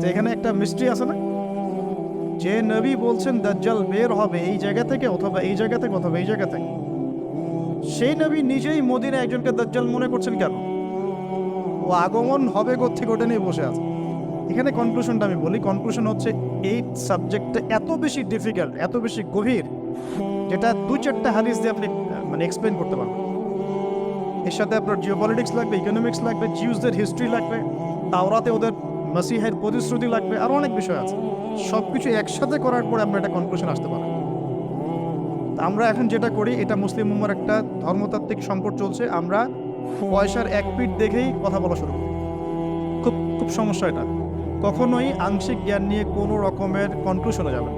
তো এখানে একটা মিস্ট্রি আছে না? যে নবী বলছেন, দাজ্জাল বের হবে এই জায়গা থেকে অথবা এই জায়গা থেকে অথবা এই জায়গা থেকে। সেই নবী নিজেই মদিনে একজনকে দাজ্জাল মনে করছেন কেন? ও আগমন হবে থেকে ওটা নিয়ে বসে আছে। এখানে কনক্লুশনটা আমি বলি। কনক্লুশন হচ্ছে, এই সাবজেক্টটা এত বেশি ডিফিকাল্ট এত বেশি গভীর, যেটা দু চারটা হাদিস দিয়ে আপনি মানে এক্সপ্লেন করতে পারবেন। এর সাথে আপনার জিওপলিটিক্স লাগবে ইকোনমিক্স লাগবে জিউসদের হিস্ট্রি লাগবে তাওরাতে ওদের মাসিহের প্রতিশ্রুতি লাগবে আরও অনেক বিষয় আছে। সব কিছু একসাথে করার পরে আমরা একটা কনক্লুশন আসতে পারি আমরা এখন যেটা করি, এটা মুসলিম উম্মার একটা ধর্মতাত্ত্বিক সংকট চলছে, আমরা পয়সার এক পিঠ দেখেই কথা বলা শুরু করি। খুব খুব সমস্যা এটা। কখনোই আংশিক জ্ঞান নিয়ে কোনো রকমের কনক্লুশনে যাবে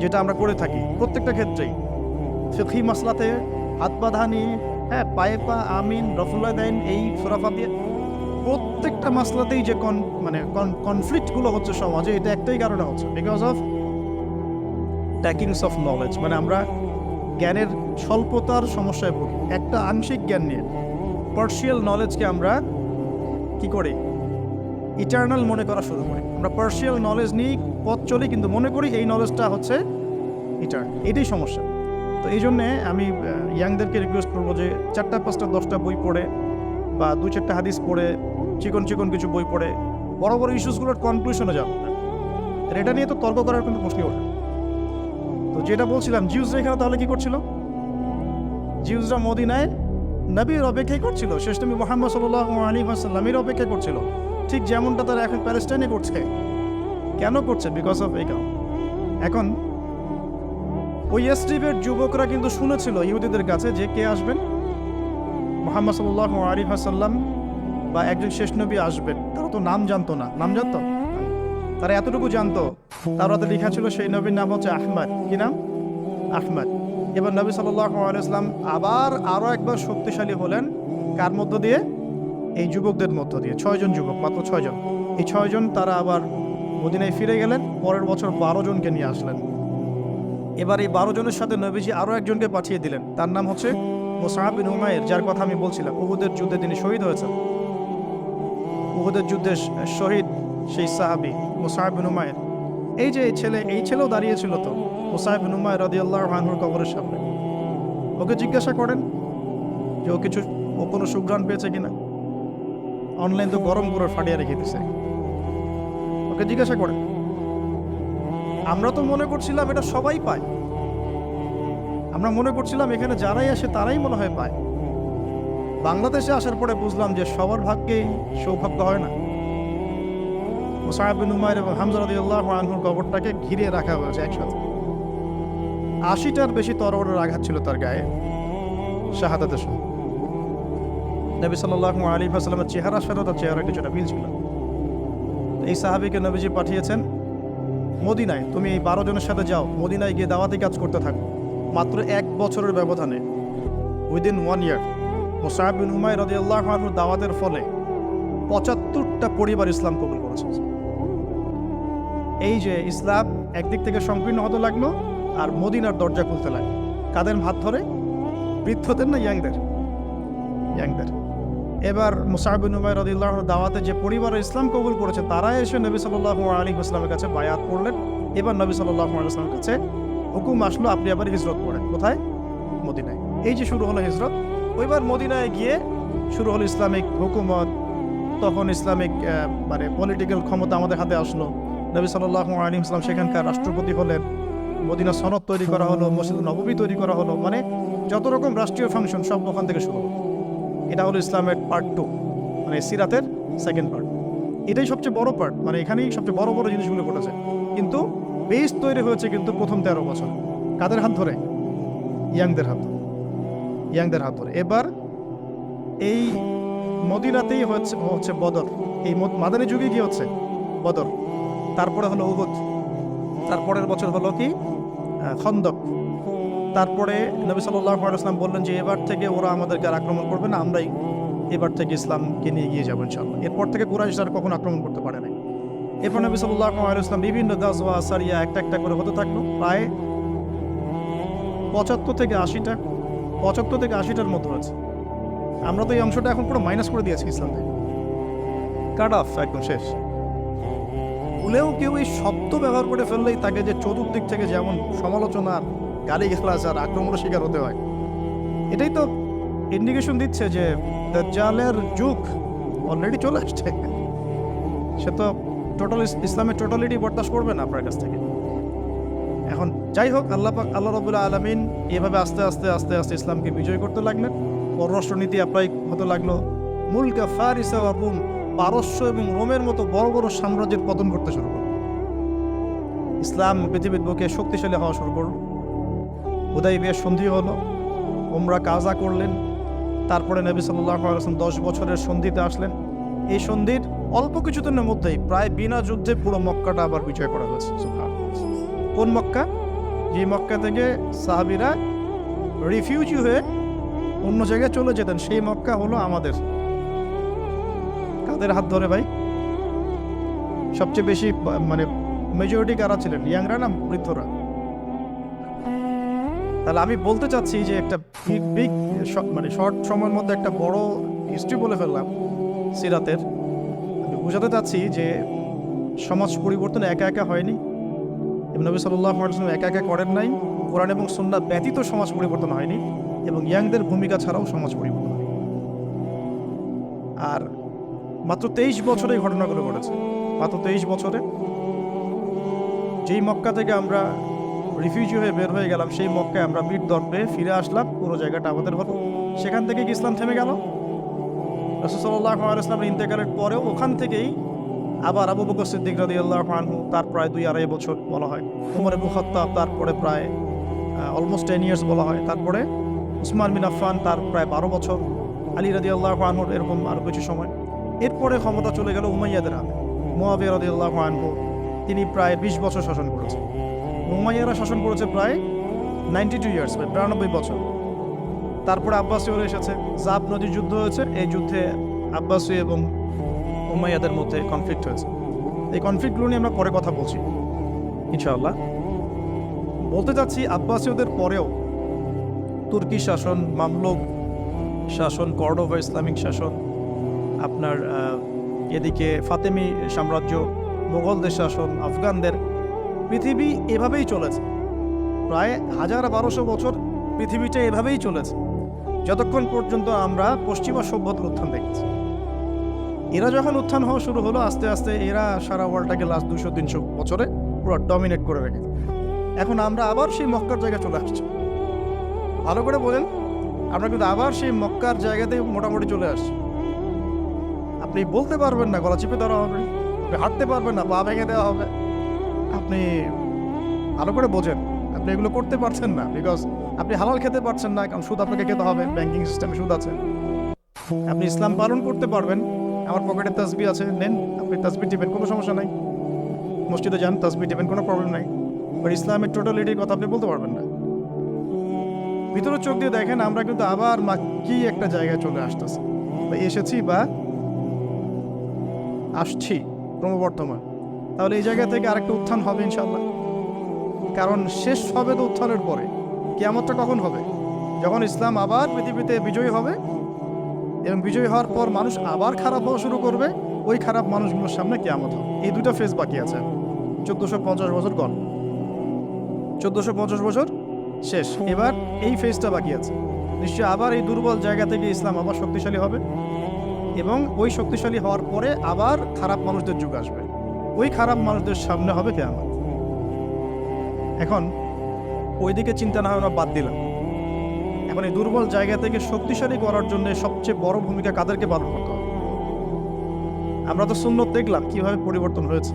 যেটা আমরা করে থাকি, প্রত্যেকটা ক্ষেত্রেই। ফিখি মাসলাতে হাত বাঁধা নিয়ে হ্যাঁ পায়ে পা, আমিন রফুল্লা দেন, এই সুরাফা দিয়ে প্রত্যেকটা মাসলাতেই যে কন মানে কনফ্লিক্টগুলো হচ্ছে সমাজে, এটা একটাই কারণে হচ্ছে। বিকজ অফ ট্যাকিংস অফ নলেজ মানে আমরা জ্ঞানের স্বল্পতার সমস্যায় ভুগি। একটা আংশিক জ্ঞান নিয়ে। পার্সিয়াল নলেজকে আমরা কি করি? ইটার্নাল মনে করা শুরু করি। আমরা পার্সিয়াল নলেজ নিয়েই পথ চলি, কিন্তু মনে করি এই নলেজটা হচ্ছে ইটার এটাই সমস্যা। তো এই জন্যে আমি ইয়াংদেরকে রিকোয়েস্ট করব যে চারটা, পাঁচটা, দশটা বই পড়ে বা দু চারটা হাদিস পড়ে, চিকন চিকন কিছু বই পড়ে, বড় বড় ইস্যুসগুলোর কনক্লুশনে যাবে। আর এটা নিয়ে তো তর্ক করার কিন্তু প্রশ্নই ওঠে। তো যেটা বলছিলাম, জিউসরা এখানে তাহলে কি করছিল? জিউসরা মদিনায় নবীর অপেক্ষাই করছিল। শেষ নবী মোহাম্মদ সাল্লাহ আলী আসাল্লামের অপেক্ষা করছিল। ঠিক যেমনটা তারা এখন প্যালেস্টাইনে করছে। কেন করছে? বিকজ অফ এই কারণ এখন, ওই এসটিভের যুবকরা কিন্তু শুনেছিল ইহুদিদের কাছে যে কে আসবেন? মোহাম্মদ সাল্লাহ আলী হাসাল্লাম বা একজন শেষ নবী আসবেন, তারা তো নাম জানতো না। নাম জানতো? তারা এতটুকু জানতো তার হাতে লেখা ছিল সেই নবীর নাম হচ্ছে আহমদ। কি নাম? আহমদ। এবার নবী সাল্লাহ আলাইসলাম আবার আরও একবার শক্তিশালী হলেন, কার মধ্য দিয়ে? এই যুবকদের মধ্য দিয়ে, ছয়জন যুবক, মাত্র ছয়জন। এই ছয়জন তারা আবার মদিনায় ফিরে গেলেন, পরের বছর বারো জনকে নিয়ে আসলেন। এবার এই বারো জনের সাথে নবীজি আরও একজনকে পাঠিয়ে দিলেন, তার নাম হচ্ছে মোসাহাব বিন উমায়ের যার কথা আমি বলছিলাম, উহুদের যুদ্ধে তিনি শহীদ হয়েছেন। উহুদের যুদ্ধে শহীদ সেই সাহাবি মোসাহাব বিন উমায়ের এই যে এই ছেলে, এই ছেলেও দাঁড়িয়েছিল তো মোসাহাব বিন উমায়ের রদি আল্লাহ হানহুর কবরের সামনে। ওকে জিজ্ঞাসা করেন যে ও কিছু, ও কোনো সুঘ্রাণ পেয়েছে কিনা? অনলাইন তো গরম করে ফাটিয়ে রেখে দিছে। ওকে জিজ্ঞাসা করেন, আমরা তো মনে করছিলাম এটা সবাই পায়। আমরা মনে করছিলাম এখানে যারাই আসে তারাই মনে হয় পায়। বাংলাদেশে আসার পরে বুঝলাম যে সবার ভাগ্যেই সৌভাগ্য হয় না। এবং হামজা রাদিয়াল্লাহু আনহুর কবরটাকে ঘিরে রাখা হয়েছে একসাথে। আশিটার বেশি তরবারের আঘাত ছিল তার গায়ে। শাহাদাতের সময় নবী সাল্লাল্লাহু আলী আসালামের চেহারার সাথে তার চেহারা কিছুটা মিল ছিল। এই সাহাবিকে নবীজি পাঠিয়েছেন, মদিনায়, তুমি এই বারো জনের সাথে যাও। মদিনায় গিয়ে দাওয়াতি কাজ করতে থাকো। মাত্র এক বছরের ব্যবধানে। উইদিন ওয়ান ইয়ার মোসাহাব বিন হুমায় রদি আল্লাহ দাওয়াতের ফলে পঁচাত্তরটা পরিবার ইসলাম কবুল করেছে। এই যে ইসলাম একদিক থেকে সংকীর্ণ হতে লাগল আর মদিনার দরজা খুলতে লাগল। কাদের হাত ধরে? বৃদ্ধদের না ইয়াংদের? ইয়াংদের। এবার মুসাহিবিন উমায় রদিল্লাহ দাওয়াতে যে পরিবার ইসলাম কবুল করেছে, তারা এসে নবী সাল্লাহ আলী ইসলামের কাছে বায়াত করলেন। এবার নবী সাল্লাহ ইসলামের কাছে হুকুম আসলো, আপনি আবার হিজরত করেন। কোথায়? মদিনায়। এই যে শুরু হলো হিজরত, ওইবার মদিনায় গিয়ে শুরু হলো ইসলামিক হুকুমত। তখন ইসলামিক মানে পলিটিক্যাল ক্ষমতা আমাদের হাতে আসলো। নবী সাল্লাহ ইসলাম সেখানকার রাষ্ট্রপতি হলেন। মদিনা সনদ তৈরি করা হলো, মসজিদ নববী তৈরি করা হলো মানে যত রকম রাষ্ট্রীয় ফাংশন সব ওখান থেকে শুরু হলো। এটা হলো ইসলামের পার্ট টু মানে সিরাতের সেকেন্ড পার্ট এটাই সবচেয়ে বড় পার্ট মানে এখানেই সবচেয়ে বড় বড় জিনিসগুলো ঘটেছে। কিন্তু বেস তৈরি হয়েছে কিন্তু প্রথম তেরো বছর। কাদের হাত ধরে? ইয়াংদের হাত ধরে। ইয়াংদের হাত ধরে। এবার এই মদিনাতেই হচ্ছে হচ্ছে বদর। এই মদ- মাদানী যুগে কি হচ্ছে? বদর। তারপরে হলো উহুদ। তারপরের বছর হলো কি? খন্দক। তারপরে নবী সাল্লাহ ইসলাম বললেন যে, এবার থেকে ওরা আমাদেরকে আর আক্রমণ করবে না। আমরাই এবার থেকে ইসলামকে নিয়ে গিয়ে যাব ইনশাল্লাহ এরপর থেকে কুরাইশ আর কখনো আক্রমণ করতে পারে না এরপর নবী সাল্লাহ ইসলাম বিভিন্ন গাছওয়া সারিয়া একটা একটা করে হতে থাকল, প্রায় পঁচাত্তর থেকে আশিটা, পঁচাত্তর থেকে আশিটার মতো হয়েছে। আমরা তো এই অংশটা এখন পুরো মাইনাস করে দিয়েছি ইসলাম থেকে। কাট অফ একদম শেষ। ভুলেও কেউ এই শব্দ ব্যবহার করে ফেললেই তাকে যে চতুর্দিক থেকে যেমন সমালোচনার গালি গালাজ আর আক্রমণের শিকার হতে হয়। এটাই তো ইন্ডিকেশন দিচ্ছে যে দাজ্জালের যুগ অলরেডি চলে আসছে। সে তো টোটাল ইসলামের টোটালিটি বরদাস্ত করবে না আপনার কাছ থেকে। এখন যাই হোক, আল্লাহ পাক আল্লাহ রবুল্লা আলমিন এভাবে আস্তে আস্তে আস্তে আস্তে ইসলামকে বিজয় করতে লাগলেন। পররাষ্ট্রনীতি অ্যাপ্লাই হতে লাগল। মুলকা ফারিসা রোম পারস্য এবং রোমের মতো বড় বড় সাম্রাজ্যের পতন করতে শুরু করল। ইসলাম পৃথিবীর বুকে শক্তিশালী হওয়া শুরু করল। উদয় বিয়ের সন্ধি হলো। ওমরা কাজা করলেন। তারপরে নবী সাল্লাহ দশ বছরের সন্ধিতে আসলেন। এই সন্ধির অল্প কিছুদিনের মধ্যেই প্রায় বিনা যুদ্ধে পুরো মক্কাটা আবার বিজয় করা হয়েছে কোন মক্কা? যে মক্কা থেকে সাহাবিরা রিফিউজি হয়ে অন্য জায়গায় চলে যেতেন, সেই মক্কা হলো আমাদের। কাদের হাত ধরে ভাই? সবচেয়ে বেশি মানে মেজরিটি কারা ছিলেন? ইয়াংরা না বৃদ্ধরা? তাহলে আমি বলতে চাচ্ছি যে একটা বিগ বিগ মানে শর্ট সময়ের মধ্যে একটা বড় হিস্ট্রি বলে ফেললাম, সিরাতের। বোঝাতে চাচ্ছি যে সমাজ পরিবর্তন একা একা হয়নি। এবং নবী সাল্লাহ একা একা করেন নাই। কোরআন এবং সন্না ব্যতীত সমাজ পরিবর্তন হয়নি এবং ইয়াংদের ভূমিকা ছাড়াও সমাজ পরিবর্তন হয় আর মাত্র তেইশ বছরে ঘটনাগুলো ঘটেছে। মাত্র তেইশ বছরে যেই মক্কা থেকে আমরা রিফিউজি হয়ে বের হয়ে গেলাম, সেই মক্কায় আমরা বীর দর্পে ফিরে আসলাম। পুরো জায়গাটা আমাদের হলো সেখান থেকে কি ইসলাম থেমে গেল? রসুল্লাহ ইসলামের ইন্তেকালের পরেও ওখান থেকেই আবার আবু বকর সিদ্দিক রাদি আল্লাহ আনহু তার প্রায় দুই আড়াই বছর বলা হয়। উমর আবু খত্তাব তারপরে প্রায় অলমোস্ট টেন ইয়ার্স বলা হয়। তারপরে উসমান বিন আফফান তার প্রায় বারো বছর, আলী রাদি আল্লাহ আনহুর এরকম আরও কিছু সময়। এরপরে ক্ষমতা চলে গেল উমাইয়াদের হাতে মোয়াবিয়া রাদি আল্লাহ আনহু। তিনি প্রায় বিশ বছর শাসন করেছেন। উমাইয়ারা শাসন করেছে প্রায় নাইনটি টু ইয়ার্স প্রায় বিরানব্বই বছর। তারপরে আব্বাসীয়রা এসেছে। জাব নদীর যুদ্ধ হয়েছে। এই যুদ্ধে আব্বাসী এবং উমাইয়াদের মধ্যে কনফ্লিক্ট হয়েছে। এই কনফ্লিক্টগুলো নিয়ে আমরা পরে কথা বলছি। ইনশাআল্লাহ। বলতে চাচ্ছি, আব্বাসীয়দের পরেও তুর্কি শাসন, মামলুক শাসন, কর্ডোভা ইসলামিক শাসন, আপনার এদিকে ফাতেমি সাম্রাজ্য, মোগলদের শাসন, আফগানদের, পৃথিবী এভাবেই চলেছে। প্রায় হাজার বারোশো বছর পৃথিবীটা এভাবেই চলেছে। যতক্ষণ পর্যন্ত আমরা পশ্চিমা সভ্যতার উত্থান দেখেছি। এরা যখন উত্থান হওয়া শুরু হলো, আস্তে আস্তে এরা সারা ওয়ার্ল্ডটাকে লাস্ট দুশো, তিনশো বছরে পুরো ডমিনেট করে রেখে এখন আমরা আবার সেই মক্কার জায়গায় চলে আসছি। ভালো করে বলেন, আমরা কিন্তু আবার সেই মক্কার জায়গাতে মোটামুটি চলে আসছি। আপনি বলতে পারবেন না, গলা চিপে ধরা হবে হাঁটতে পারবেন না, পা ভেঙে দেওয়া হবে। আপনি ভালো করে বোঝেন। আপনি এগুলো করতে পারছেন না বিকজ আপনি হালাল খেতে পারছেন না, কারণ সুদ আপনাকে খেতে হবে ব্যাংকিং সিস্টেমে সুদ আছে। আপনি ইসলাম পালন করতে পারবেন, আমার পকেটে তাসবি আছে, নেন, আপনি তাসবি টিপেন, কোনো সমস্যা নাই। মসজিদে যান তাসবি টিপেন, কোনো প্রবলেম নাই। বাট ইসলামের টোটালিটির কথা আপনি বলতে পারবেন না। ভিতরে চোখ দিয়ে দেখেন, আমরা কিন্তু আবার মাক্কি একটা জায়গায় চলে আসতেছি। বা এসেছি বা আসছি ক্রমবর্ধমান। তাহলে এই জায়গা থেকে আরেকটা উত্থান হবে ইনশাল্লাহ কারণ শেষ হবে তো উত্থানের পরে। কেয়ামতটা কখন হবে? যখন ইসলাম আবার পৃথিবীতে বিজয়ী হবে এবং বিজয়ী হওয়ার পর মানুষ আবার খারাপ হওয়া শুরু করবে, ওই খারাপ মানুষগুলোর সামনে কেয়ামত হবে। এই দুটো ফেজ বাকি আছে। চোদ্দোশো পঞ্চাশ বছর গণ। চোদ্দোশো পঞ্চাশ বছর শেষ। এবার এই ফেজটা বাকি আছে। নিশ্চয়ই আবার এই দুর্বল জায়গা থেকে ইসলাম আবার শক্তিশালী হবে এবং ওই শক্তিশালী হওয়ার পরে আবার খারাপ মানুষদের যুগ আসবে। ওই খারাপ মানুষদের সামনে হবে কেয়ামত। এখন ওইদিকে চিন্তা না আমরা বাদ দিলাম। এখন এই দুর্বল জায়গা থেকে শক্তিশালী করার জন্য সবচেয়ে বড় ভূমিকা কাদেরকে পালন করতে হবে? আমরা তো সুন্নত দেখলাম কীভাবে পরিবর্তন হয়েছে।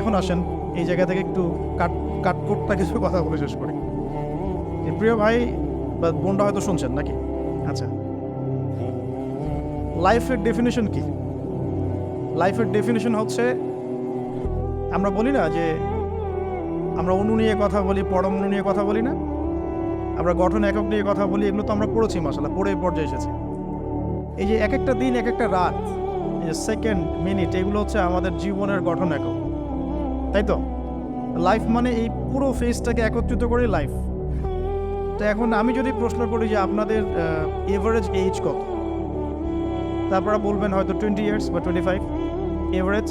এখন আসেন, এই জায়গা থেকে একটু কাট, কাটকোটটা কিছু কথা বলে শেষ করি। প্রিয় ভাই বা বোনটা হয়তো শুনছেন নাকি? আচ্ছা। লাইফের ডেফিনেশন কি? লাইফের ডেফিনেশন হচ্ছে, আমরা বলি না যে আমরা অণু নিয়ে কথা বলি পরমাণু নিয়ে কথা বলি না। আমরা গঠন একক নিয়ে কথা বলি, এগুলো তো আমরা পড়েছি মাসালা পড়ে পর্যায়ে এসেছি। এই যে এক একটা দিন এক একটা রাত, এই যে সেকেন্ড মিনিট এগুলো হচ্ছে আমাদের জীবনের গঠন একক। তাই তো? লাইফ মানে এই পুরো ফেজটাকে একত্রিত করে লাইফ তো এখন আমি যদি প্রশ্ন করি যে আপনাদের এভারেজ এজ কত? তারপরে বলবেন হয়তো টোয়েন্টি ইয়ার্স বা টোয়েন্টি ফাইভ এভারেজ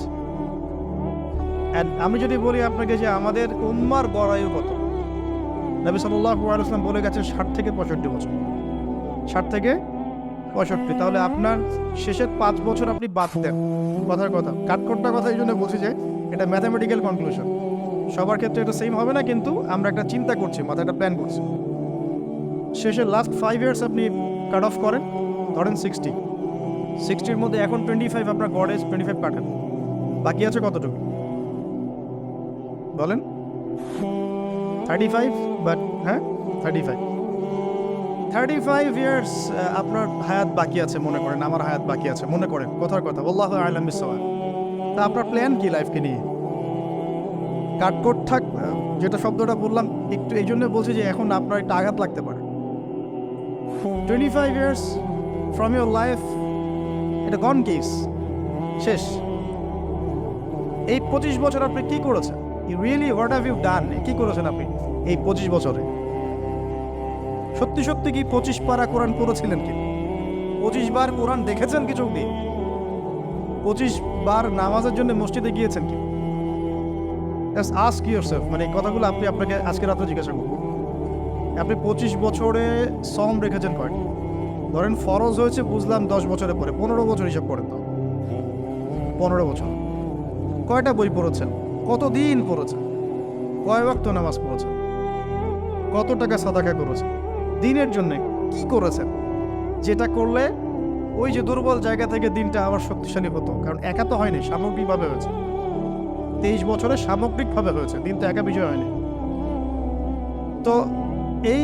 আমি যদি বলি আপনাকে যে আমাদের উম্মার গড়ায়ু কত? নবী আলুসলাম বলে গেছেন ষাট থেকে পঁয়ষট্টি বছর। ষাট থেকে পঁয়ষট্টি, তাহলে আপনার শেষের পাঁচ বছর আপনি বাদ দেন। কথার কথা। কাঠকোট্টা কথা এই জন্য বলছি যে এটা ম্যাথামেটিক্যাল কনক্লুশন সবার ক্ষেত্রে এটা সেম হবে না, কিন্তু আমরা একটা চিন্তা করছি, মাথায় একটা প্ল্যান করছি। শেষে লাস্ট ফাইভ ইয়ার্স আপনি কাট অফ করেন, ধরেন সিক্সটি সিক্সটির মধ্যে এখন টোয়েন্টি ফাইভ আপনার গড়ে টোয়েন্টি ফাইভ কাটেন বাকি আছে কতটুকু? বলেন। থার্টি ফাইভ বাট হ্যাঁ? Thirty five thirty five years আপনার হায়াত বাকি আছে মনে করেন, আমার হায়াত বাকি আছে মনে করেন, কথার কথা বল্লাহ আলম ইসলাম তা আপনার প্ল্যান কি লাইফকে নিয়ে? কাটকোট থাক যেটা শব্দটা বললাম, একটু এই জন্য বলছি যে এখন আপনার একটা আঘাত লাগতে পারে। Twenty five years from your life এটা গন কেস শেষ। এই পঁচিশ বছর আপনি কি করেছেন? Really what have you done কি করেছেন আপনি এই পঁচিশ বছরে? সত্যি সত্যি কি পঁচিশ পারা কোরআন পড়েছিলেন কি? পঁচিশ বার কোরআন দেখেছেন কি চোখ দিয়ে? পঁচিশ বার নামাজের জন্য মসজিদে গিয়েছেন কি? আস্ক ইউর মানে কথাগুলো আপনি আপনাকে আজকে রাত্রে জিজ্ঞাসা করব। আপনি পঁচিশ বছরে সম রেখেছেন কয়টি? ধরেন ফরজ হয়েছে, বুঝলাম দশ বছরের পরে। পনেরো বছর হিসাব করেন তো। পনেরো বছর। কয়টা বই পড়েছেন? কতদিন পড়েছেন কয় ওয়াক্ত নামাজ পড়েছেন কত টাকা সাদাকা করেছেন দিনের জন্য কি করেছেন? যেটা করলে ওই যে দুর্বল জায়গা থেকে দিনটা আবার শক্তিশালী হতো, কারণ একা তো হয়নি, সামগ্রিকভাবে হয়েছে। তেইশ বছরে সামগ্রিকভাবে হয়েছে, দিন তো একা বিষয় হয়নি। তো এই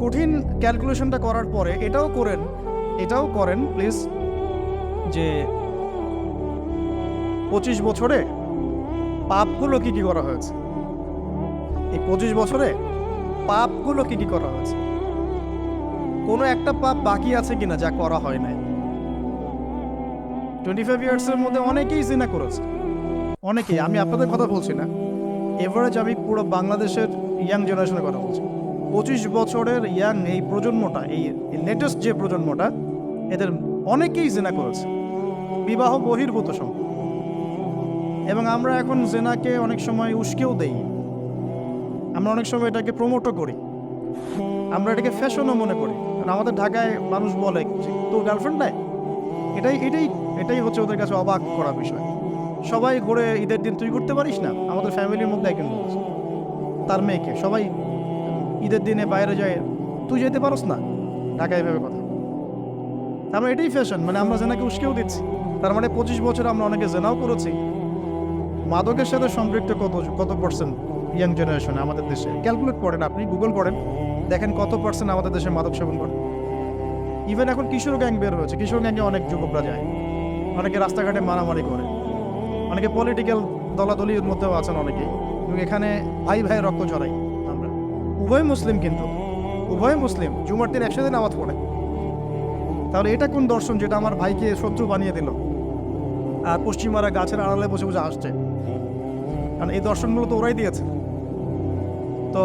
কঠিন ক্যালকুলেশনটা করার পরে এটাও করেন এটাও করেন প্লিজ যে পঁচিশ বছরে পাপগুলো কি কি করা হয়েছে? এই পঁচিশ বছরে পাপগুলো কি কি করা হয়েছে? কোনো একটা পাপ বাকি আছে কিনা যা করা হয় নাই। টোয়েন্টি ফাইভ ইয়ার্সের মধ্যে অনেকেই জিনা করেছে। অনেকেই, আমি আপনাদের কথা বলছি না। এভারেজ আমি পুরো বাংলাদেশের ইয়াং জেনারেশনের কথা বলছি। পঁচিশ বছরের ইয়াং এই প্রজন্মটা, এই লেটেস্ট যে প্রজন্মটা, এদের অনেকেই জেনা করেছে। বিবাহ বহির্ভূত সম্পর্ক। এবং আমরা এখন জেনাকে অনেক সময় উস্কেও দেই। আমরা অনেক সময় এটাকে প্রমোটও করি। আমরা এটাকে ফ্যাশনও মনে করি। কারণ আমাদের ঢাকায় মানুষ বলে তোর গার্লফ্রেন্ড নাই? এটাই এটাই এটাই হচ্ছে ওদের কাছে অবাক করা বিষয়। সবাই ঘুরে ঈদের দিন তুই ঘুরতে পারিস না? আমাদের ফ্যামিলির মধ্যে একজন তার মেয়েকে। সবাই ঈদের দিনে বাইরে যায়, তুই যেতে পারস না? ঢাকায় এভাবে কথা। তার মানে এটাই ফ্যাশন মানে আমরা জেনাকে উস্কেও দিচ্ছি। তার মানে পঁচিশ বছর আমরা অনেকে জেনাও করেছি। মাদকের সাথে সম্পৃক্ত কত কত পার্সেন্ট ইয়াং জেনারেশনে আমাদের দেশে? ক্যালকুলেট করেন আপনি গুগল করেন। দেখেন কত পার্সেন্ট আমাদের দেশে মাদক সেবন করে। ইভেন এখন কিশোর গ্যাং বের হয়েছে। কিশোর গ্যাংয়ে অনেক যুবকরা যায়। অনেকে রাস্তাঘাটে মারামারি করে। অনেকে পলিটিক্যাল দলাদলির মধ্যেও আছেন অনেকেই এবং এখানে ভাই ভাই রক্ত ঝরাই আমরা। উভয় মুসলিম কিন্তু। উভয় মুসলিম। জুমার দিন একসাথে নামাজ পড়ে। তাহলে এটা কোন দর্শন যেটা আমার ভাইকে শত্রু বানিয়ে দিল? আর পশ্চিমারা গাছের আড়ালে বসে বসে আসছে কারণ এই দর্শনগুলো তো ওরাই দিয়েছে। তো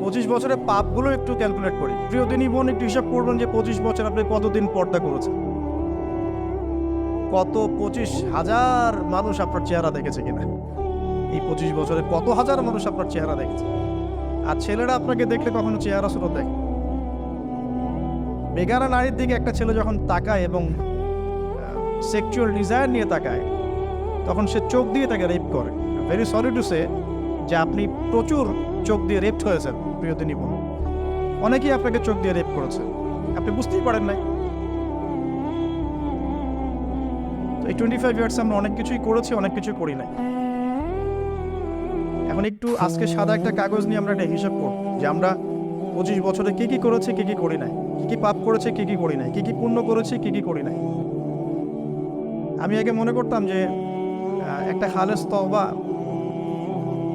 পঁচিশ বছরের পাপগুলো একটু ক্যালকুলেট করি। প্রিয় দিনই বোন একটু হিসাব করবেন যে পঁচিশ বছর আপনি কতদিন পর্দা করেছেন? কত পঁচিশ হাজার মানুষ আপনার চেহারা দেখেছে কিনা? এই পঁচিশ বছরে কত হাজার মানুষ আপনার চেহারা দেখেছে? আর ছেলেরা আপনাকে দেখলে কখনো চেহারা স্রোত দেখে? বেগানা নারীর দিকে একটা ছেলে যখন তাকায় এবং সেক্সুয়াল ডিজায়ার নিয়ে তাকায়, তখন সে চোখ দিয়ে তাকে রেপ করে। ভেরি সরি টু সে যে আপনি প্রচুর চোখ দিয়ে রেপড হয়েছেন, প্রিয় দিনী বোন। অনেকেই আপনাকে চোখ দিয়ে রেপ করেছে। আপনি বুঝতেই পারেন নাই। এই টোয়েন্টি ফাইভ ইয়ার্স আমরা অনেক কিছুই করেছি, অনেক কিছুই করি নাই। এখন একটু আজকে সাদা একটা কাগজ নিয়ে আমরা একটা হিসাব করব যে আমরা পঁচিশ বছরে কী কী করেছি, কী কী করি নাই। কী কী পাপ করেছে, কী কী করি নাই। কী কী পুণ্য করেছি, কী কী করি নাই। আমি আগে মনে করতাম যে একটা খালেস তওবা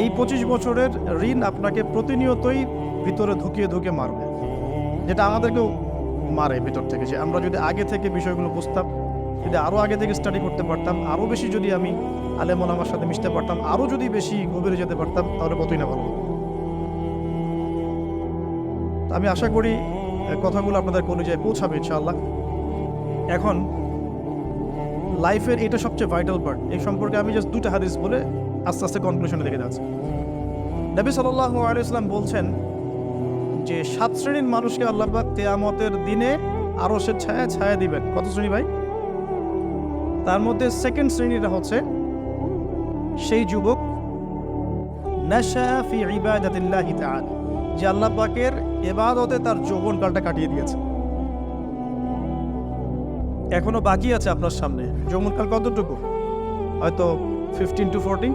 এই পঁচিশ বছরের ঋণ আপনাকে প্রতিনিয়তই ভিতরে ঢুকিয়ে ঢুকিয়ে মারবে। যেটা আমাদেরকেও মারে ভিতর থেকে যে আমরা যদি আগে থেকে বিষয়গুলো বুঝতাম, যদি আরও আগে থেকে স্টাডি করতে পারতাম আরও বেশি যদি আমি আলেমন আমার সাথে মিশতে পারতাম আরও যদি বেশি গভীরে যেতে পারতাম, তাহলে কতই না ভালো। আমি আশা করি কথাগুলো আপনাদের কলেজে পৌঁছাবে ইনশাআল্লাহ। এখন লাইফের এটা সবচেয়ে ভাইটাল পার্ট এই সম্পর্কে আমি জাস্ট দুটো হাদিস বলে আস্তে আস্তে কনক্লুশনে দেখে যাচ্ছি। নবী সাল্লাহ আলাইসলাম বলছেন যে, সাত শ্রেণির মানুষকে আল্লাহ পাক কেয়ামতের দিনে আরও সে ছায়া ছায়া দিবেন। কত শ্রেণি ভাই? তার মধ্যে সেকেন্ড শ্রেণীটা হচ্ছে সেই যুবক যে আল্লাহ পাকের এবাদতে তার যৌবনকালটা কাটিয়ে দিয়েছে। এখনও বাকি আছে আপনার সামনে। যৌবনকাল কতটুকু? হয়তো ফিফটিন টু ফোরটিন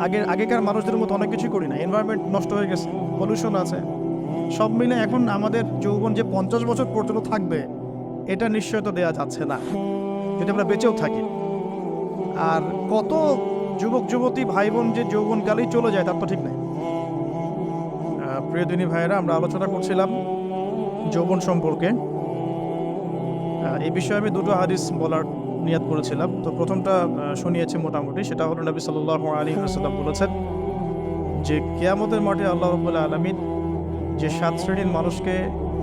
আগের আগেকার মানুষদের মতো অনেক কিছু করি না। এনভায়রনমেন্ট নষ্ট হয়ে গেছে পলিউশন আছে। সব মিলে এখন আমাদের যৌবন যে পঞ্চাশ বছর পর্যন্ত থাকবে এটা নিশ্চয়তা দেওয়া যাচ্ছে না। যদি আমরা বেঁচেও থাকি। আর কত যুবক যুবতী ভাই বোন যে যৌবনকালেই চলে যায় তার তো ঠিক নাই। আহ, প্রিয় দিনী ভাইয়েরা আমরা আলোচনা করছিলাম যৌবন সম্পর্কে। এই বিষয়ে আমি দুটো হাদিস বলার নিয়াত করেছিলাম। তো প্রথমটা শুনিয়েছে মোটামুটি, সেটা হলো নবী সাল্লাহ আলী হাসাল্লাম বলেছেন যে, কেয়ামতের মাঠে আল্লাহ রবুল্লাহ আলমিন যে সাত শ্রেণির মানুষকে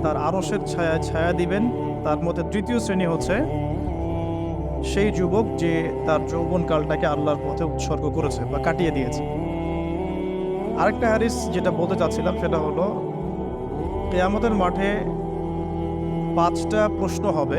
তার আরসের ছায়া ছায়া দিবেন, তার মধ্যে তৃতীয় শ্রেণি হচ্ছে সেই যুবক যে তার যৌবনকালটাকে আল্লাহর পথে উৎসর্গ করেছে বা কাটিয়ে দিয়েছে। আরেকটা হারিস যেটা বলতে চাচ্ছিলাম, সেটা হলো, কেয়ামতের মাঠে পাঁচটা প্রশ্ন হবে।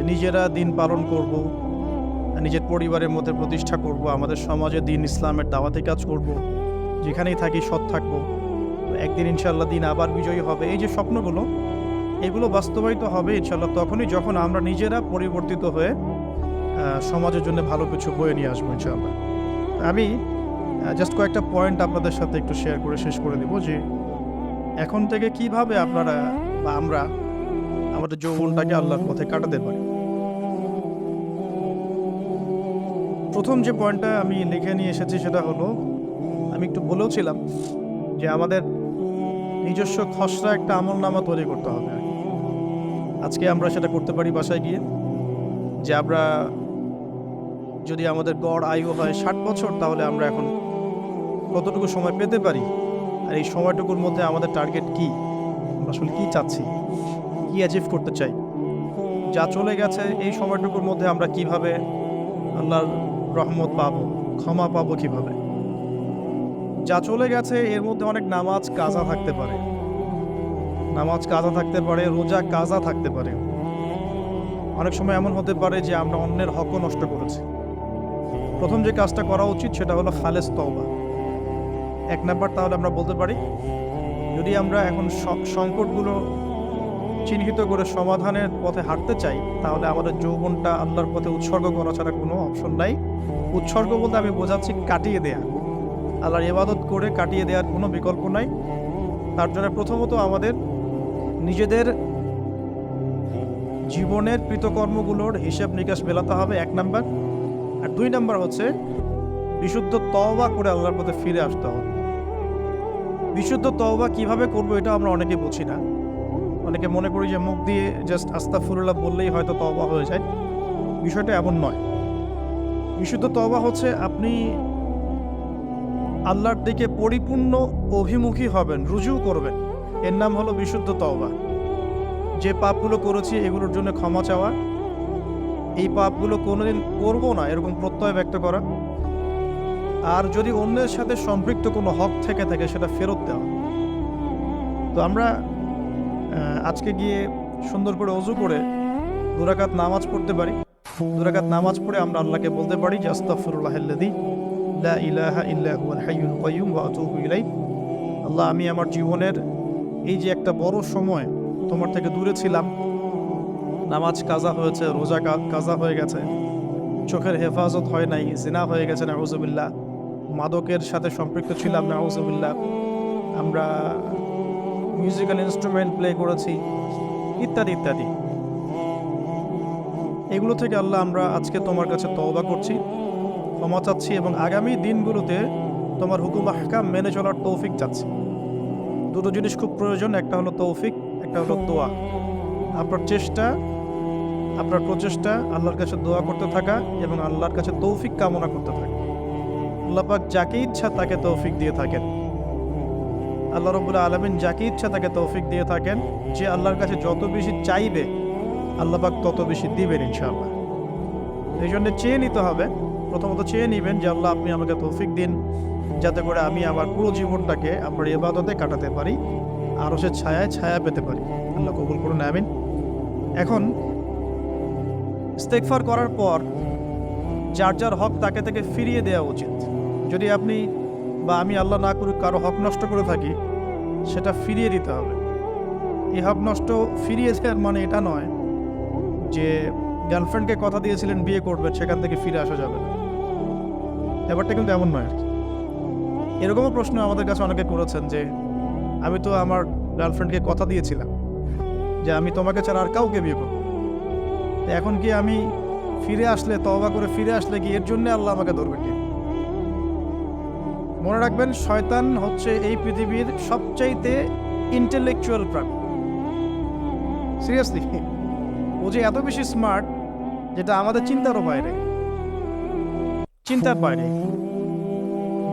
যে নিজেরা দিন পালন করব, নিজের পরিবারের মধ্যে প্রতিষ্ঠা করব, আমাদের সমাজে দিন ইসলামের দাওয়াতে কাজ করব, যেখানেই থাকি সৎ থাকব। একদিন ইনশাল্লাহ দিন আবার বিজয়ী হবে। এই যে স্বপ্নগুলো, এগুলো বাস্তবায়িত হবে ইনশাল্লাহ তখনই যখন আমরা নিজেরা পরিবর্তিত হয়ে সমাজের জন্য ভালো কিছু বয়ে নিয়ে আসব ইনশাল্লাহ আমি জাস্ট কয়েকটা পয়েন্ট আপনাদের সাথে একটু শেয়ার করে শেষ করে দেব যে, এখন থেকে কীভাবে আপনারা বা আমরা আমাদের যৌবনটাকে আল্লাহর পথে কাটাতে পারি। প্রথম যে পয়েন্টটা আমি লিখে নিয়ে এসেছি সেটা হলো, আমি একটু বলেওছিলাম যে আমাদের নিজস্ব খসড়া একটা আমল নামা তৈরি করতে হবে। আজকে আমরা সেটা করতে পারি বাসায় গিয়ে, যে আমরা যদি আমাদের গড় আয়ু হয় ষাট বছর, তাহলে আমরা এখন কতটুকু সময় পেতে পারি? আর এই সময়টুকুর মধ্যে আমাদের টার্গেট কি? আসলে কি চাচ্ছি? কি অ্যাচিভ করতে চাই? যা চলে গেছে, এই সময়টুকুর মধ্যে আমরা কীভাবে আল্লাহর রহমত পাবো, ক্ষমা পাবো কীভাবে? যা চলে গেছে, এর মধ্যে অনেক নামাজ কাজা থাকতে পারে। নামাজ কাজা থাকতে পারে, রোজা কাজা থাকতে পারে। অনেক সময় এমন হতে পারে যে আমরা অন্যের হকও নষ্ট করেছি। প্রথম যে কাজটা করা উচিত, সেটা হলো খালেস তওবা। এক নাম্বার তাহলে আমরা বলতে পারি, যদি আমরা এখন সংকটগুলো চিহ্নিত করে সমাধানের পথে হাঁটতে চাই, তাহলে আমাদের যৌবনটা আল্লাহর পথে উৎসর্গ করা ছাড়া কোনো অপশন নাই। উৎসর্গ বলতে আমি বোঝাচ্ছি কাটিয়ে দেয়া। আল্লাহর ইবাদত করে কাটিয়ে দেওয়ার কোনো বিকল্প নাই। তার জন্য প্রথমত আমাদের নিজেদের জীবনের কৃতকর্মগুলোর হিসাব নিকাশ মেলাতে হবে, এক নাম্বার। আর দুই নাম্বার হচ্ছে বিশুদ্ধ তওবা করে আল্লাহর পথে ফিরে আসতে হবে। বিশুদ্ধ তওবা কীভাবে করব এটা আমরা অনেকে বুঝি না। অনেকে মনে করি যে মুখ দিয়ে জাস্ট আস্তাফুরুল্লাহ বললেই হয়তো তওবা হয়ে যায়। বিষয়টা এমন নয়। বিশুদ্ধ তওবা হচ্ছে আপনি আল্লাহর দিকে পরিপূর্ণ অভিমুখী হবেন, রুজু করবেন। এর নাম হলো বিশুদ্ধ তওবা। যে পাপগুলো করেছি এগুলোর জন্য ক্ষমা চাওয়া। এই পাপগুলো কোনোদিন করব না, এরকম প্রত্যয় ব্যক্ত করা। আর যদি অন্যের সাথে সম্পৃক্ত কোনো হক থেকে থাকে, সেটা ফেরত দেওয়া। তো আমরা আজকে গিয়ে সুন্দর করে অজু করে দুরাকাত নামাজ পড়তে পারি। দুরাকাত নামাজ পড়ে আমরা আল্লাহকে বলতে পারি যে ইলাইহি। আল্লাহ, আমি আমার জীবনের এই যে একটা বড় সময় তোমার থেকে দূরে ছিলাম। নামাজ কাজা হয়েছে, রোজা কাজা হয়ে গেছে। চোখের হেফাজত হয় নাই, জিনা হয়ে গেছে, নাউজুবিল্লাহ। মাদকের সাথে সম্পৃক্ত ছিলাম, নাউজুবিল্লাহ। আমরা মিউজিক্যাল ইনস্ট্রুমেন্ট প্লে করেছি, ইত্যাদি ইত্যাদি। এগুলো থেকে আল্লাহ আমরা আজকে তোমার কাছে তওবা করছি, ক্ষমা চাচ্ছি এবং আগামী দিনগুলোতে তোমার হুকুম আহকাম মেনে চলার তৌফিক চাচ্ছি। দুটো জিনিস খুব প্রয়োজন, একটা হলো তৌফিক, একটা হলো দোয়া। আপনার চেষ্টা, আপনার প্রচেষ্টা, আল্লাহর কাছে দোয়া করতে থাকা এবং আল্লাহর কাছে তৌফিক কামনা করতে থাকা। আল্লাহ পাক যাকে ইচ্ছা তাকে তৌফিক দিয়ে থাকেন। আল্লাহ রবুল্লা আলমিন যাকে ইচ্ছা তাকে তৌফিক দিয়ে থাকেন। যে আল্লাহর কাছে যত বেশি চাইবে, আল্লাহ পাক তত বেশি দিবেন ইনশাআল্লাহ। এই জন্য চেয়ে নিতে হবে। প্রথমত চেয়ে নেবেন যে আল্লাহ আপনি আমাকে তৌফিক দিন, যাতে করে আমি আমার পুরো জীবনটাকে আপনার ইবাদতে কাটাতে পারি আরও সে ছায়ায় ছায়া পেতে পারি। আল্লাহ কবুল করুন, আমিন। এখন ইস্তেকফার করার পর যার যার হক তাকে তাকে ফিরিয়ে দেওয়া উচিত। যদি আপনি বা আমি আল্লাহ না করুক কারও হক নষ্ট করে থাকি, সেটা ফিরিয়ে দিতে হবে। এই হক নষ্ট ফিরিয়ে দেওয়ার মানে এটা নয় যে গার্লফ্রেন্ডকে কথা দিয়েছিলেন, বিয়ে করবেন সেখান থেকে ফিরে আসা যাবে ব্যাপারটা কিন্তু এমন নয় আর কি। এরকমও প্রশ্ন আমাদের কাছে অনেকে করেছেন যে, আমি তো আমার গার্লফ্রেন্ডকে কথা দিয়েছিলাম যে আমি তোমাকে ছাড়া আর কাউকে বিয়ে করব এখন কি আমি ফিরে আসলে তবা করে ফিরে আসলে কি এর জন্য আল্লাহ আমাকে ধরবেন কি? মনে রাখবেন, শয়তান হচ্ছে এই পৃথিবীর সবচাইতে ইন্টেলেকচুয়াল প্রাণী। সিরিয়াসলি ও যে এত বেশি স্মার্ট যেটা আমাদের চিন্তারও বাইরে। চিন্তার বাইরে।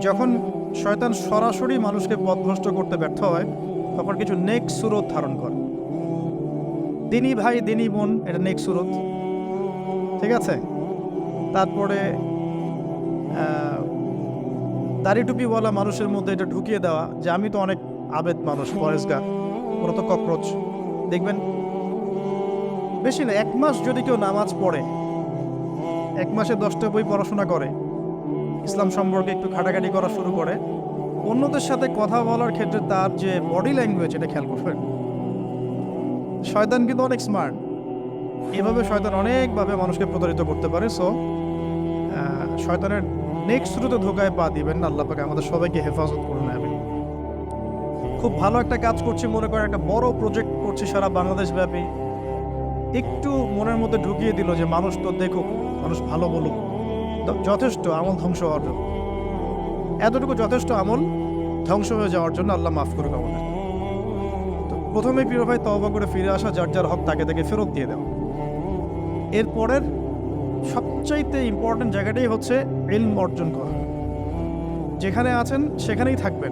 যখন শয়তান সরাসরি মানুষকে পথভ্রষ্ট করতে ব্যর্থ হয়, তখন কিছু নেক সুরত ধারণ করে। দিনী ভাই, দিনী বোন, এটা নেক সুরত। ঠিক আছে? তারপরে দাড়ি টুপিওয়ালা মানুষের মধ্যে এটা ঢুকিয়ে দেওয়া যে আমি তো অনেক আবেদ মানুষ, পরেশগার। ওরা তো ককরোচ। দেখবেন, বেশি না, এক মাস যদি কেউ নামাজ পড়ে, এক মাসে দশটা বই পড়াশোনা করে, ইসলাম সম্পর্কে একটু ঘাটাঘাটি করা শুরু করে, অন্যদের সাথে কথা বলার ক্ষেত্রে তার যে বডি ল্যাঙ্গুয়েজ এটা খেয়াল করবেন। শয়তান কিন্তু অনেক স্মার্ট এভাবে শয়তান অনেকভাবে মানুষকে প্রতারিত করতে পারে সো শয়তানের নেক্সট শুরুতে ধোকায় পা দিবেন না, আল্লাহ পাকে আমাদের সবাইকে হেফাজত করে নেবেন খুব ভালো একটা কাজ করছি, মনে করেন একটা বড় প্রজেক্ট করছি সারা বাংলাদেশ ব্যাপী। একটু মনের মধ্যে ঢুকিয়ে দিল যে মানুষ তো দেখুক, মানুষ ভালো বলুক যথেষ্ট আমল ধ্বংস হওয়ার জন্য। এতটুকু যথেষ্ট আমল ধ্বংস হয়ে যাওয়ার জন্য আল্লাহ মাফ করুক আমাদের। তো প্রথমে প্রিয় ভাই তওবা করে ফিরে আসা, যার যার হক তাকে তাকে ফেরত দিয়ে দেওয়া। এরপরের সবচাইতে ইম্পর্টেন্ট জায়গাটাই হচ্ছে ইলম অর্জন করা। যেখানে আছেন, সেখানেই থাকবেন।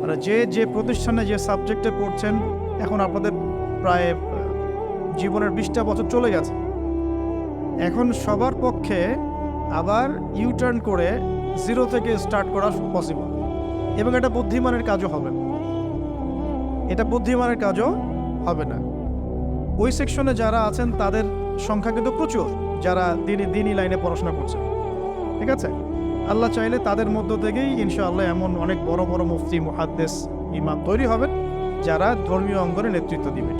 মানে যে যে প্রতিষ্ঠানে, যে সাবজেক্টে পড়ছেন, এখন আপনাদের প্রায় জীবনের বিশটা বছর চলে গেছে। এখন সবার পক্ষে আবার ইউ টার্ন করে জিরো থেকে স্টার্ট করা পসিবল এবং এটা বুদ্ধিমানের কাজও হবে এটা বুদ্ধিমানের কাজও হবে না। ওই সেকশনে যারা আছেন, তাদের সংখ্যা কিন্তু প্রচুর। যারা দিনই দিনই লাইনে পড়াশোনা করছে। ঠিক আছে? আল্লাহ চাইলে তাদের মধ্য থেকেই ইনশাআল্লাহ এমন অনেক বড় বড় মুফতি, মুহাদ্দেস, ইমাম তৈরি হবেন, যারা ধর্মীয় অঙ্গনে নেতৃত্ব দিবেন।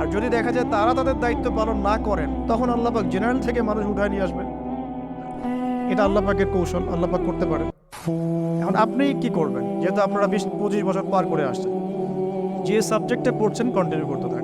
আর যদি দেখা যায় তারা তাদের দায়িত্ব পালন না করেন, তখন আল্লাহ পাক জেনারেল থেকে মানুষ উঠায় নিয়ে আসবেন। এটা আল্লাহ পাকের কৌশল, আল্লাহ পাক করতে পারেন। এখন আপনি কি করবেন? যেহেতু আপনারা বিশ, পঁচিশ বছর পার করে আসছেন। যে সাবজেক্টে পড়ছেন কন্টিনিউ করতে থাকেন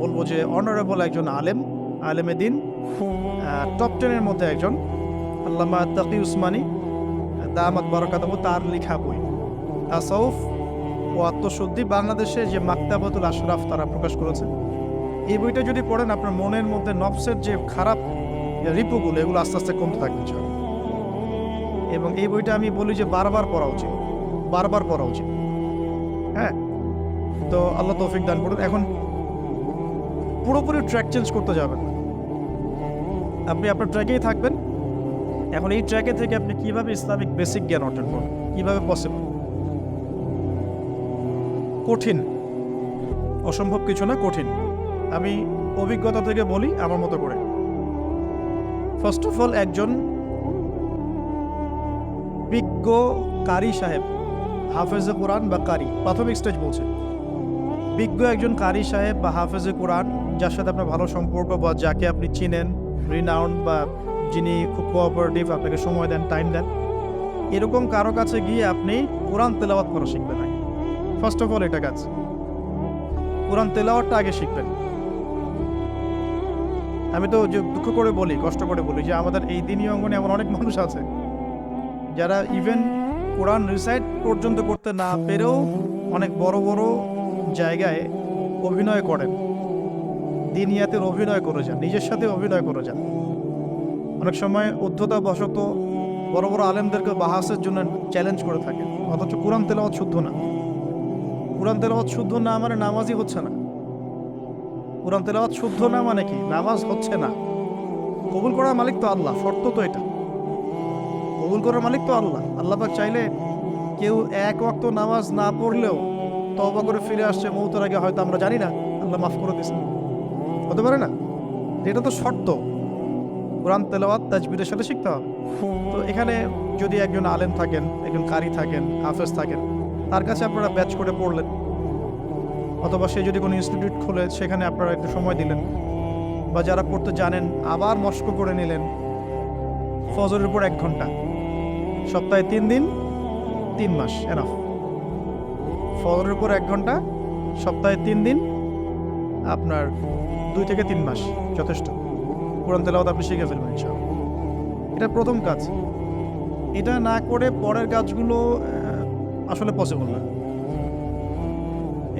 বলব যে অনারেবল একজন আলেম, আলেমে দিন টপ টেনের মধ্যে একজন, আল্লামা তাকি উসমানী, দামাত বরকাতহ, তার লেখা বই। তাসাউফ ও আত্মশুদ্ধি বাংলাদেশে যে মাক্তাবাতুল আশরাফ তারা প্রকাশ করেছে। এই বইটা যদি পড়েন, আপনার মনের মধ্যে নফসের যে খারাপ রিপুগুলো, এগুলো আস্তে আস্তে কমতে থাকবে এবং এই বইটা আমি বলি যে বারবার পড়া উচিত, বারবার পড়া উচিত। হ্যাঁ? তো আল্লাহ তৌফিক দান করুন। এখন পুরোপুরি ট্র্যাক চেঞ্জ করতে যাবেন আপনি আপনার ট্র্যাকেই থাকবেন। এখন এই ট্র্যাকে থেকে আপনি কীভাবে ইসলামিক বেসিক জ্ঞান অর্জন করবেন? কীভাবে পসিবল কঠিন। অসম্ভব কিছু না, কঠিন। আমি অভিজ্ঞতা থেকে বলি, আমার মতো করে। ফার্স্ট অফ অল একজন বিজ্ঞ কারি সাহেব, হাফেজে কোরআন বা কারি, প্রাথমিক স্টেজ বলছে। বিজ্ঞ একজন কারি সাহেব বা হাফেজে কোরআন যার সাথে আপনার ভালো সম্পর্ক বা যাকে আপনি চিনেন রিনাউন্ড বা যিনি খুব কোঅপারেটিভ আপনাকে সময় দেন টাইম দেন, এরকম কারও কাছে গিয়ে আপনি কোরআন তেলাওয়াত করা শিখবেন আগে। ফার্স্ট অফ অল এটা কাজ। কোরআন তেলাওয়াতটা আগে শিখবেন। আমি তো যে দুঃখ করে বলি, কষ্ট করে বলি যে আমাদের এই দিনই অঙ্গনে এমন অনেক মানুষ আছে, যারা ইভেন কোরআন রিসাইট পর্যন্ত করতে না পেরেও অনেক বড় বড় জায়গায় অভিনয় করেন। দিনিয়াতের অভিনয় করে যান নিজের সাথে অভিনয় করে যান অনেক সময় উদ্ধতা বশত বড় বড় আলেমদেরকে বাহাসের জন্য চ্যালেঞ্জ করে থাকেন অথচ কোরআন তেলাওয়াত শুদ্ধ না। কোরআন তেলাওয়াত শুদ্ধ না মানে নামাজই হচ্ছে না। কোরআন তেলাওয়াত শুদ্ধ না মানে কি? নামাজ হচ্ছে না। কবুল করার মালিক তো আল্লাহ, শর্ত তো এটা। কবুল করার মালিক তো আল্লাহ। আল্লাহ পাক চাইলে কেউ এক ওয়াক্ত নামাজ না পড়লেও তবা করে ফিরে আসছে, মৌতের আগে হয়তো আমরা জানি না। আল্লাহ মাফ করে দিয়েছে হতে পারে না? এটা তো শর্ত। কোরআন তেলাওয়াত তাজবিদের সাথে শিখতে হবে। তো এখানে যদি একজন আলেম থাকেন, একজন কারি থাকেন, হাফেজ থাকেন, তার কাছে আপনারা ব্যাচ করে পড়লেন, অথবা সে যদি কোনো ইনস্টিটিউট খোলে, সেখানে আপনারা একটু সময় দিলেন, বা যারা পড়তে জানেন, আবার মস্ক করে নিলেন, ফজরের উপর এক ঘণ্টা, সপ্তাহে তিন দিন, তিন মাস এনাফ ফজরের উপর এক ঘণ্টা, সপ্তাহে তিন দিন, আপনার দুই থেকে তিন মাস, যথেষ্ট। কোরআন তেলাওয়াত আপনি শিখে ফেলবেন এটা প্রথম কাজ। এটা না করে পরের কাজগুলো আসলে পসিবল না।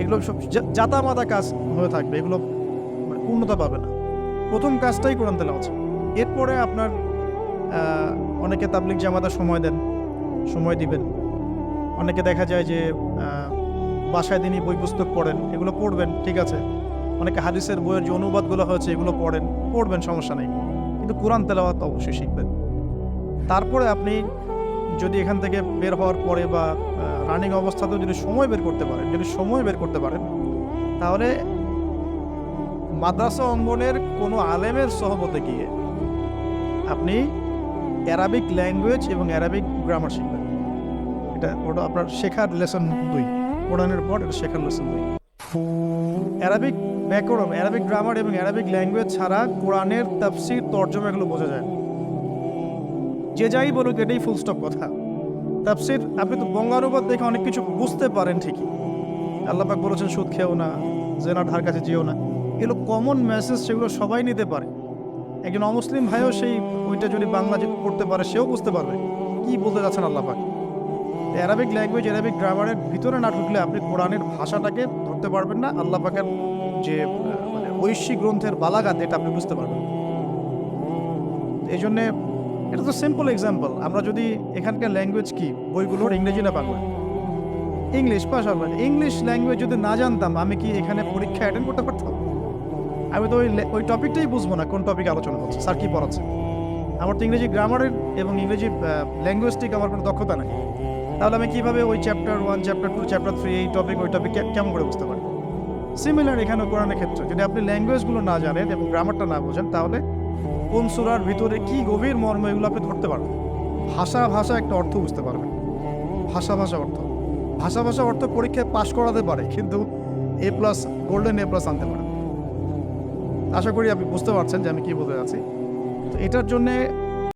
এগুলো সব যা- জাতামাতা কাজ হয়ে থাকবে, এগুলো মানে পূর্ণতা পাবে না। প্রথম কাজটাই কোরআন তেলাওয়াত। এরপরে আপনার অনেকে তাবলিক জামাতা সময় দেন, সময় দিবেন। অনেকে দেখা যায় যে বাসায় দিনই বই পুস্তক পড়েন, এগুলো পড়বেন, ঠিক আছে। অনেকে হাদিসের বইয়ের যে অনুবাদগুলো হয়েছে, এগুলো পড়েন, পড়বেন, সমস্যা নেই। কিন্তু কোরআন তেলাওয়াত অবশ্যই শিখবেন। তারপরে আপনি যদি এখান থেকে বের হওয়ার পরে বা রানিং অবস্থাতেও যদি সময় বের করতে পারেন, যদি সময় বের করতে পারেন, তাহলে মাদ্রাসা অঙ্গনের কোনো আলেমের সহবতে গিয়ে আপনি অ্যারাবিক ল্যাঙ্গুয়েজ এবং অ্যারাবিক গ্রামার শিখবেন। এটা ওটা আপনার শেখার লেসন দুই। কোরআনের পর এটা শেখার লেসন দুই। অ্যারাবিক ব্যাকরণ অ্যারাবিক গ্রামার এবং অ্যারাবিক ল্যাঙ্গুয়েজ ছাড়া কোরআনের তাফসির তর্জমা এগুলো বোঝা যায়। যে যাই বলুক, এটাই ফুল স্টপ কথা। তাফসির, আপনি তো বঙ্গানুবাদ দেখে অনেক কিছু বুঝতে পারেন ঠিকই। আল্লাপাক বলেছেন, সুদ খেও না, জেনার ধার কাছে যেও না। এগুলো কমন মেসেজ সেগুলো সবাই নিতে পারে। একজন অমুসলিম ভাইও সেই ওইটা যদি বাংলা যে পড়তে পারে, সেও বুঝতে পারবে কি বলতে যাচ্ছেন আল্লাপাক অ্যারাবিক ল্যাঙ্গুয়েজ অ্যারাবিক গ্রামারের ভিতরে না ঢুকলে আপনি কোরআনের ভাষাটাকে ধরতে পারবেন না। আল্লাহ পাকের যে মানে ঐশী গ্রন্থের বালাগাত এটা আপনি বুঝতে পারবেন। এই জন্যে এটা তো সিম্পল এক্সাম্পল আমরা যদি এখানকার ল্যাঙ্গুয়েজ কি? বইগুলোর ইংরেজি না বাংলা? ইংলিশ পাশাপাশি। ইংলিশ ল্যাঙ্গুয়েজ যদি না জানতাম, আমি কি এখানে পরীক্ষা অ্যাটেন্ড করতে পারতাম? আমি তো ওই ওই টপিকটাই বুঝব না, কোন টপিক আলোচনা হচ্ছে, স্যার কি পড়াচ্ছে। আমার তো ইংরেজি গ্রামারের এবং ইংরেজি ল্যাঙ্গুয়েজটিক আমার কোনো দক্ষতা নেই। তাহলে আমি কীভাবে ওই chapter one chapter two chapter three এই টপিক ওই টপিক কেমন করে বুঝতে পারব? সিমিলার এখানে কোরআনের ক্ষেত্রে। যদি আপনি ল্যাঙ্গুয়েজগুলো না জানেন এবং গ্রামারটা না বোঝেন, তাহলে কোন সুরার ভিতরে কি গভীর মর্ম এগুলো আপনি ধরতে পারবেন? ভাষা ভাষা একটা অর্থ বুঝতে পারবেন। ভাষা ভাষা অর্থ। ভাষা ভাষা অর্থ পরীক্ষায় পাশ করাতে পারে, কিন্তু A plus golden A plus আনতে পারে আশা করি আপনি বুঝতে পারছেন যে আমি কী বলতে যাচ্ছি। তো এটার জন্যে